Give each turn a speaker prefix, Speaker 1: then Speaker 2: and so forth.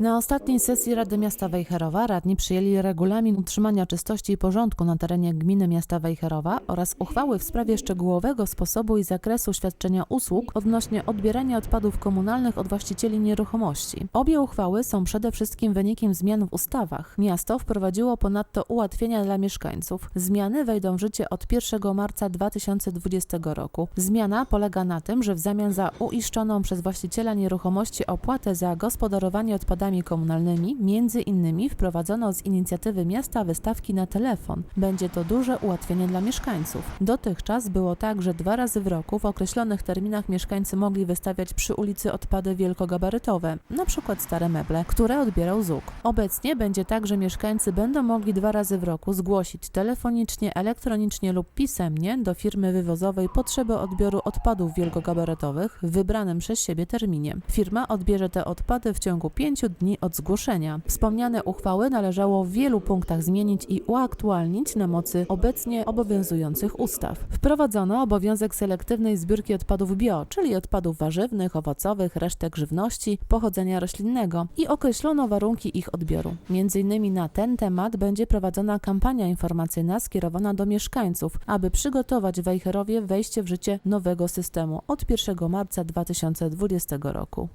Speaker 1: Na ostatniej sesji Rady Miasta Wejherowa radni przyjęli regulamin utrzymania czystości i porządku na terenie gminy miasta Wejherowa oraz uchwały w sprawie szczegółowego sposobu i zakresu świadczenia usług odnośnie odbierania odpadów komunalnych od właścicieli nieruchomości. Obie uchwały są przede wszystkim wynikiem zmian w ustawach. Miasto wprowadziło ponadto ułatwienia dla mieszkańców. Zmiany wejdą w życie od 1 marca 2020 roku. Zmiana polega na tym, że w zamian za uiszczoną przez właściciela nieruchomości opłatę za gospodarowanie odpadami komunalnymi, między innymi wprowadzono z inicjatywy miasta wystawki na telefon. Będzie to duże ułatwienie dla mieszkańców. Dotychczas było tak, że dwa razy w roku w określonych terminach mieszkańcy mogli wystawiać przy ulicy odpady wielkogabarytowe, przykład stare meble, które odbierał ZUK. Obecnie będzie tak, że mieszkańcy będą mogli dwa razy w roku zgłosić telefonicznie, elektronicznie lub pisemnie do firmy wywozowej potrzebę odbioru odpadów wielkogabarytowych w wybranym przez siebie terminie. Firma odbierze te odpady w ciągu pięciu dni od zgłoszenia. Wspomniane uchwały należało w wielu punktach zmienić i uaktualnić na mocy obecnie obowiązujących ustaw. Wprowadzono obowiązek selektywnej zbiórki odpadów bio, czyli odpadów warzywnych, owocowych, resztek żywności pochodzenia roślinnego i określono warunki ich odbioru. Między innymi na ten temat będzie prowadzona kampania informacyjna skierowana do mieszkańców, aby przygotować Wejherowie wejście w życie nowego systemu od 1 marca 2020 roku.